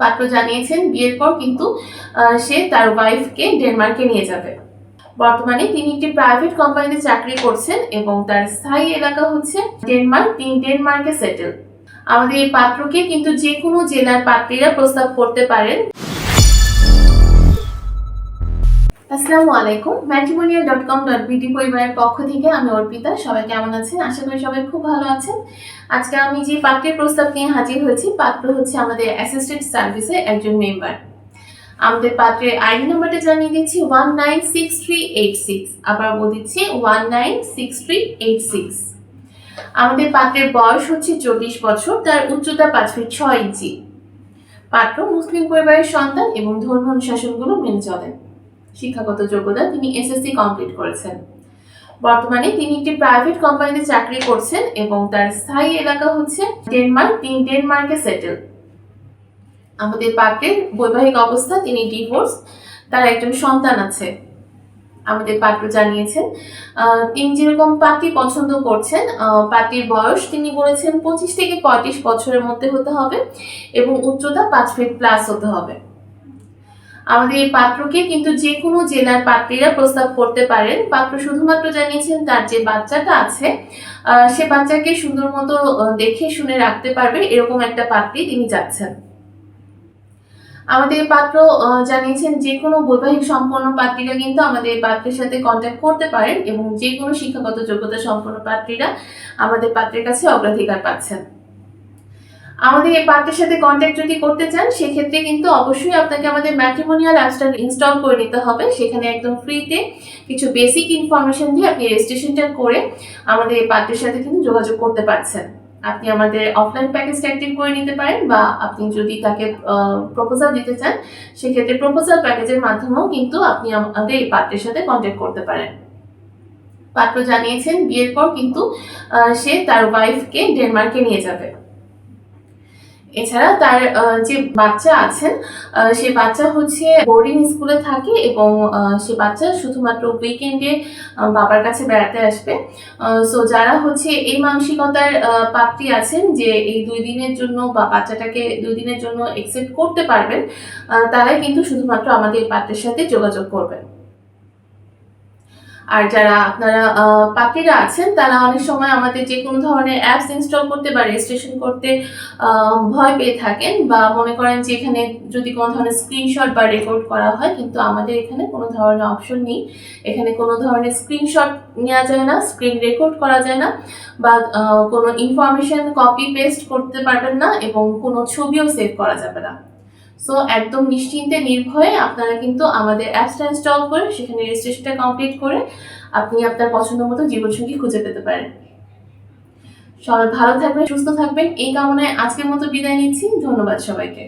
পাত্র জানিয়েছেন, বিয়ের পর কিন্তু সে তার ওয়াইফকে ডেনমার্কে নিয়ে যাবে। বর্তমানে তিনি একটি প্রাইভেট কোম্পানিতে চাকরি করছেন এবং তার স্থায়ী এলাকা হচ্ছে ডেনমার্ক তিনি ডেনমার্কে সেটেল আমাদের এই পাত্রকে কিন্তু যে কোনো জেলার পাত্রীরা প্রস্তাব করতে পারেন। আসসালামু আলাইকুম। Matrimonial dot com dot BD পরিবারের পক্ষ থেকে আমি অর্পিতা। সবাই কেমন আছেন? আশা করি সবাই খুব ভালো আছেন। আজকে আমি যে পাত্রের প্রস্তাব নিয়ে হাজির হয়েছি পাত্র হচ্ছে আমাদের অ্যাসিস্ট্যান্ট সার্ভিসের একজন মেম্বার। আমাদের পাত্রের আইডি নাম্বারটা জানিয়ে দিচ্ছি one nine six three eight six আবার বলে দিচ্ছি one nine six three eight six আমাদের পাত্রের বয়স হচ্ছে চল্লিশ বছর, তার উচ্চতা পাঁচ ফিট ছয় ইঞ্চি। পাত্র মুসলিম পরিবারের সন্তান এবং ধর্ম অনুশাসনগুলো মেনে চলেন শিক্ষাগত যোগ্যতা তিনি এসএসসি কমপ্লিট করেছেন। বর্তমানে তিনি একটি প্রাইভেট কোম্পানিতে চাকরি করছেন এবং তার স্থায়ী এলাকা হচ্ছে ডেনমার্ক তিনি ডেনমার্কে সেটেল আমাদের পাত্রের বৈবাহিক অবস্থা, তিনি ডিভোর্স তার একজন সন্তান আছে। আমাদের পাত্র জানিয়েছেন। তিনি যেরকম পাত্রী পছন্দ করছেন পাত্রীর বয়স তিনি বলেছেন পঁচিশ থেকে পঁয়ত্রিশ বছরের মধ্যে হতে হবে এবং উচ্চতা পাঁচ ফিট প্লাস হতে হবে। আমাদের এই পাত্রকে কিন্তু যে কোনো জেলার পাত্রীরা প্রস্তাব করতে পারেন। পাত্র শুধুমাত্র জানিয়েছেন তার যে বাচ্চাটা আছে সে বাচ্চাকে সুন্দর মতো দেখে শুনে রাখতে পারবে, এরকম একটা পাত্রী তিনি যাচ্ছেন। আমাদের পাত্র জানিয়েছেন যে কোনো বৈবাহিক সম্পন্ন পাত্রীরা কিন্তু আমাদের পাত্রের সাথে কন্ট্যাক্ট করতে পারেন এবং যে কোনো শিক্ষাগত যোগ্যতা সম্পন্ন পাত্রীরা আমাদের পাত্রের কাছে অগ্রাধিকার পাচ্ছেন। আমাদের এই পাত্রের সাথে কন্ট্যাক্ট যদি করতে চান, সেক্ষেত্রে কিন্তু অবশ্যই আপনাকে আমাদের ম্যাট্রিমোনিয়াল অ্যাপসটা ইনস্টল করে নিতে হবে। সেখানে একদম ফ্রিতে কিছু বেসিক ইনফরমেশন দিয়ে আপনি রেজিস্ট্রেশনটা করে আমাদের এই পাত্রের সাথে কিন্তু যোগাযোগ করতে পারছেন। আপনি আমাদের অফলাইন প্যাকেজটা অ্যাক্টিভ করে নিতে পারেন বা আপনি যদি তাকে প্রপোজাল দিতে চান, সেক্ষেত্রে প্রপোজাল প্যাকেজের মাধ্যমেও কিন্তু আপনি আমাদের এই পাত্রের সাথে কন্ট্যাক্ট করতে পারেন। পাত্র জানিয়েছেন, বিয়ের পর কিন্তু সে তার ওয়াইফকে ডেনমার্কে নিয়ে যাবে। এছাড়া তার যে বাচ্চা আছেন সে বাচ্চা হচ্ছে বোর্ডিং স্কুলে থাকে এবং সে বাচ্চা শুধুমাত্র উইকেন্ডে বাবার কাছে বেড়াতে আসবে। সো যারা হচ্ছে এই মানসিকতার পাত্রী আছেন যে এই দুই দিনের জন্য বা বাচ্চাটাকে দুই দিনের জন্য একসেপ্ট করতে পারবেন তারাই কিন্তু শুধুমাত্র আমাদের পাত্রের সাথে যোগাযোগ করবেন। আর যারা আপনারা পাত্রীরা আছেন, তারা অনেক সময় আমাদের যে কোনো ধরনের অ্যাপস ইনস্টল করতে বা রেজিস্ট্রেশন করতে ভয় পেয়ে থাকেন বা মনে করেন যে এখানে যদি কোনো ধরনের স্ক্রিনশট বা রেকর্ড করা হয়, কিন্তু আমাদের এখানে কোনো ধরনের অপশন নেই। এখানে কোনো ধরনের স্ক্রিনশট নেওয়া যায় না স্ক্রিন রেকর্ড করা যায় না বা কোনো ইনফরমেশন কপি পেস্ট করতে পারবেন না এবং কোনো ছবিও সেভ করা যাবে না। সো একদম নিশ্চিন্তে নির্ভয়ে আপনারা কিন্তু আমাদের অ্যাপসটা ইনস্টল করে সেখানে রেজিস্ট্রেশনটা কমপ্লিট করে আপনি আপনার পছন্দ মতো জীবনসঙ্গী খুঁজে পেতে পারেন। সবাই ভালো থাকবেন, সুস্থ থাকবেন। এই কামনায় আজকের মতো বিদায় নিচ্ছি। ধন্যবাদ সবাইকে।